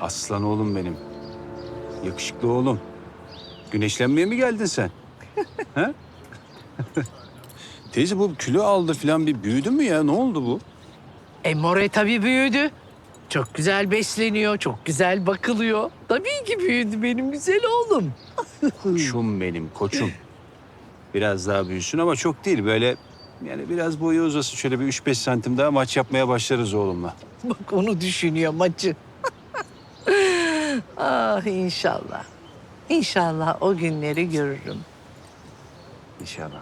Aslan oğlum benim. Yakışıklı oğlum. Güneşlenmeye mi geldin sen? ha? Teyze bu kilo aldı falan bir büyüdü mü ya? Ne oldu bu? E More tabii büyüdü. Çok güzel besleniyor, çok güzel bakılıyor. Tabii ki büyüdü benim güzel oğlum. Koçum benim koçum. Biraz daha büyüsün ama çok değil böyle yani biraz boyu uzasın şöyle bir 3-5 santim daha maç yapmaya başlarız oğlumla. Bak onu düşünüyor maçı. ah inşallah. İnşallah o günleri görürüm. İnşallah.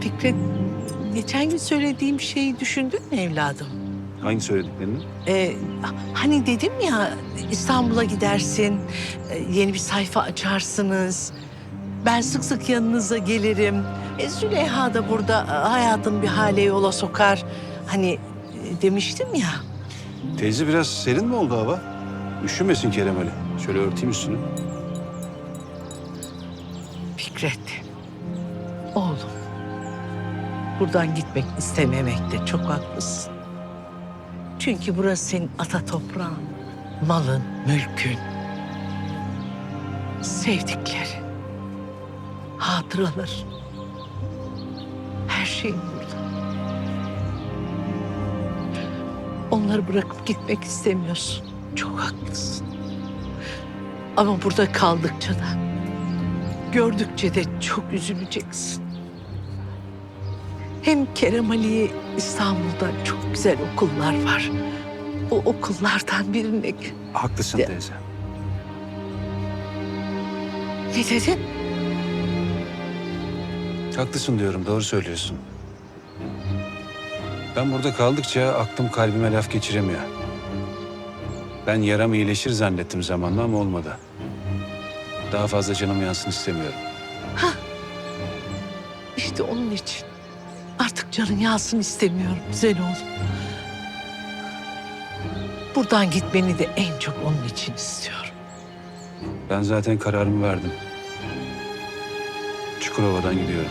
Fikret, geçen gün söylediğim şeyi düşündün mü evladım? Hangi söylediklerini? Ee, hani dedim ya İstanbul'a gidersin, e, yeni bir sayfa açarsınız. Ben sık sık yanınıza gelirim. E, Züleyha da burada e, hayatın bir hale yola sokar. Hani e, demiştim ya. Teyze biraz serin mi oldu hava? Üşümesin Kerem Ali. Şöyle örteyim üstünü. Fikret, oğlum. Buradan gitmek istememekte çok haklısın. Çünkü burası senin ata toprağın, malın, mülkün. Sevdikleri, hatıralar. Her şeyin burada. Onları bırakıp gitmek istemiyorsun. Çok haklısın. Ama burada kaldıkça da gördükçe de çok üzüleceksin. Hem Kerem Ali'ye İstanbul'da çok güzel okullar var. O okullardan birine... Haklısın Ya- teyze. Ne dedin? Haklısın diyorum, doğru söylüyorsun. Ben burada kaldıkça aklım kalbime laf geçiremiyor. Ben yaram iyileşir zannettim zamanla ama olmadı. Daha fazla canım yansın istemiyorum. İşte onun için. Artık canın yağsın istemiyorum güzel oğlum. Buradan gitmeni de en çok onun için istiyorum. Ben zaten kararımı verdim. Çukurova'dan gidiyorum.